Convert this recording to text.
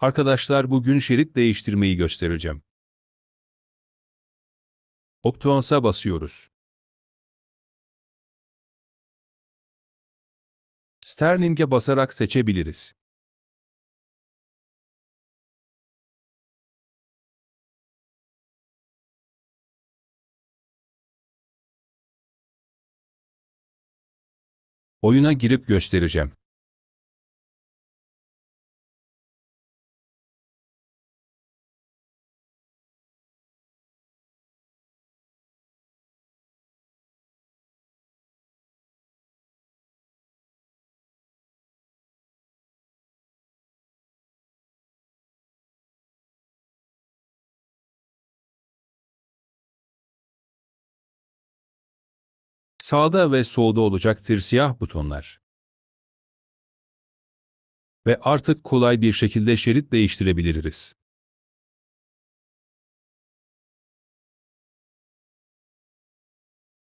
Arkadaşlar bugün şerit değiştirmeyi göstereceğim. Optuans'a basıyoruz. Sterling'e basarak seçebiliriz. Oyuna girip göstereceğim. Sağda ve solda olacaktır siyah butonlar. Ve artık kolay bir şekilde şerit değiştirebiliriz.